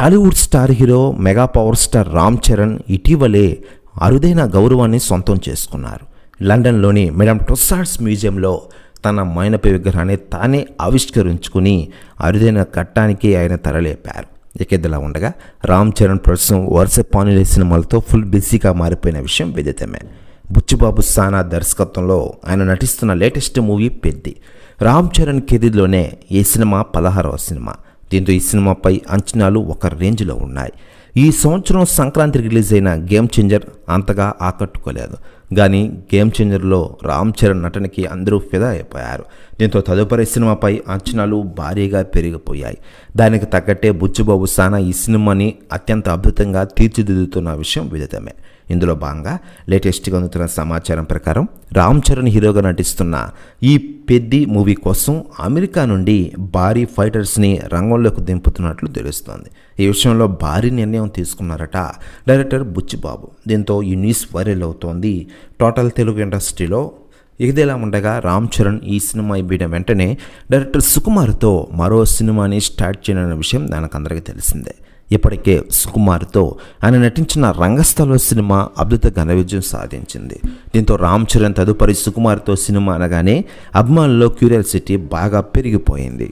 Tollywood star hero mega power star Ram Charan ఇటీవలే అరుదైన గౌరవాన్ని సొంతం చేసుకున్నారు. లండన్లోని మేడం టొస్సాడ్స్ మ్యూజియంలో తన మైనపై విగ్రహాన్ని తానే ఆవిష్కరించుకుని అరుదైన కట్టానికి ఆయన తరలేపారు. ఇక ఉండగా రామ్ చరణ్ ప్రస్తుతం వరుస పానులే సినిమాలతో ఫుల్ బిజీగా మారిపోయిన విషయం విదితమే. బుచ్చిబాబు సానా దర్శకత్వంలో ఆయన నటిస్తున్న లేటెస్ట్ మూవీ పెద్ది. రామ్ చరణ్ కెరీర్లోనే ఈ సినిమా పదహారవ సినిమా. దీంతో ఈ సినిమాపై అంచనాలు ఒక రేంజ్లో ఉన్నాయి. ఈ సంవత్సరం సంక్రాంతి రిలీజ్ అయిన గేమ్ చేంజర్ అంతగా ఆకట్టుకోలేదు. కానీ గేమ్ చేంజర్లో రామ్ చరణ్ నటనకి అందరూ ఫిదా అయిపోయారు. దీంతో తదుపరి సినిమాపై అంచనాలు భారీగా పెరిగిపోయాయి. దానికి తగ్గట్టే బుచ్చుబాబు సానా ఈ సినిమాని అత్యంత అద్భుతంగా తీర్చిదిద్దుతున్న విషయం విదితమే. ఇందులో భాగంగా లేటెస్ట్గా అందుతున్న సమాచారం ప్రకారం రామ్ చరణ్ హీరోగా నటిస్తున్న ఈ పెద్ది మూవీ కోసం అమెరికా నుండి భారీ ఫైటర్స్ని రంగంలోకి దింపుతున్నట్లు తెలుస్తోంది. ఈ విషయంలో భారీ నిర్ణయం తీసుకున్నారట. డైరెక్టర్ బుచ్చిబాబు. దీంతో ఈ న్యూస్ వైరల్ అవుతోంది. టోటల్ తెలుగు ఇండస్ట్రీలో ఇదిలా ఉండగా రామ్ చరణ్ ఈ సినిమా ఇవ్వడం వెంటనే డైరెక్టర్ సుకుమార్తో మరో సినిమాని స్టార్ట్ చేయనున్న విషయం దానికందరికీ తెలిసిందే. ఇప్పటికే సుకుమార్తో ఆయన నటించిన రంగస్థల సినిమా అద్భుత ఘన విజయం సాధించింది. దీంతో రామ్ చరణ్ తదుపరి సుకుమార్తో సినిమా అనగానే అభిమానుల్లో క్యూరియాసిటీ బాగా పెరిగిపోయింది.